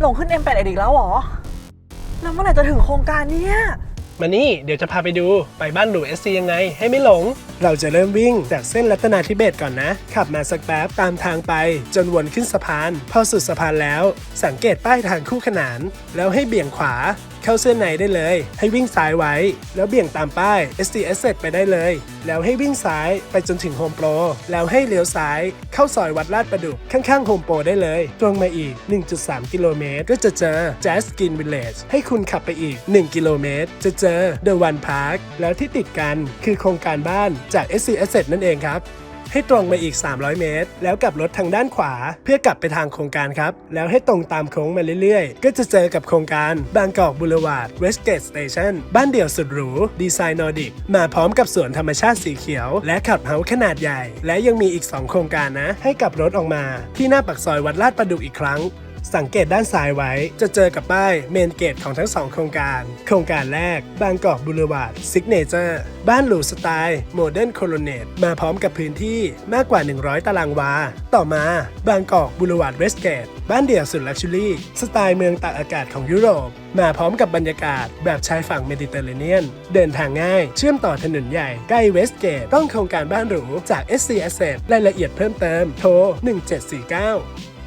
หลงขึ้น M8 อีกแล้วเหรอ แล้วเมื่อไหร่จะถึงโครงการเนี่ย มานี่เดี๋ยวจะพาไปดูไปบ้านหรู SC ยังไง ให้ไม่หลง เราจะเริ่มวิ่งจากเส้นรัตนาธิเบศก่อนนะ ขับมาสักแป๊บตามทางไป จนวนขึ้นสะพาน พอสุดสะพานแล้ว สังเกตป้ายทางคู่ขนาน แล้วให้เบี่ยงขวาเข้าเส้นในได้เลย ให้วิ่งซ้ายไว้ แล้วเบี่ยงตามป้าย SC Asset ไปได้เลย แล้วให้วิ่งซ้ายไปจนถึงโฮมโปรแล้วให้เลี้ยวซ้ายเข้าซอยวัดลาดประดุกข้างๆโฮมโปรได้เลย ตรงมาอีก 1.3 กิโลเมตร ก็จะเจอ Jazz Skin Village ให้คุณขับไปอีก 1 กิโลเมตร จะเจอ The One Park แล้วที่ติดกันคือโครงการบ้านจาก SC Asset นั่นเองครับ ให้ตรงมาอีก 300 เมตร แล้วกลับรถทางด้านขวา เพื่อกลับไปทางโครงการครับ แล้วให้ตรงตามโค้งมาเรื่อยๆ ก็จะเจอกับโครงการบางกอกบูรวาดเวสเกตสเตชันบ้านเดี่ยวสุดหรู ดีไซน์นอร์ดิก มาพร้อมกับสวนธรรมชาติสีเขียว และขับเฮาส์ขนาดใหญ่ และยังมีอีก 2 โครงการนะ ให้กลับรถออกมา ที่หน้าปากซอยวัดลาดประดุกอีกครั้ง สังเกตด้านซ้ายไว้ จะเจอกับป้ายเมนเกตของทั้งสองโครงการ โครงการแรก บางกอกบูรวาดซิกเนเจอร์บ้านหรูสไตล์โมเดิร์นโคโลเนตมาพร้อมกับพื้นที่มากกว่า 100 ตารางวา ต่อมา บางกอกบูรวาดเวสเกตบ้านเดี่ยวสุดลักชัวรี่สไตล์เมืองตากอากาศของยุโรป มาพร้อมกับบรรยากาศแบบชายฝั่งเมดิเตอร์เรเนียน เดินทางง่าย เชื่อมต่อถนนใหญ่ใกล้เวสเกตต้องโครงการบ้านหรูจาก SC Asset รายละเอียดเพิ่มเติมโทร1749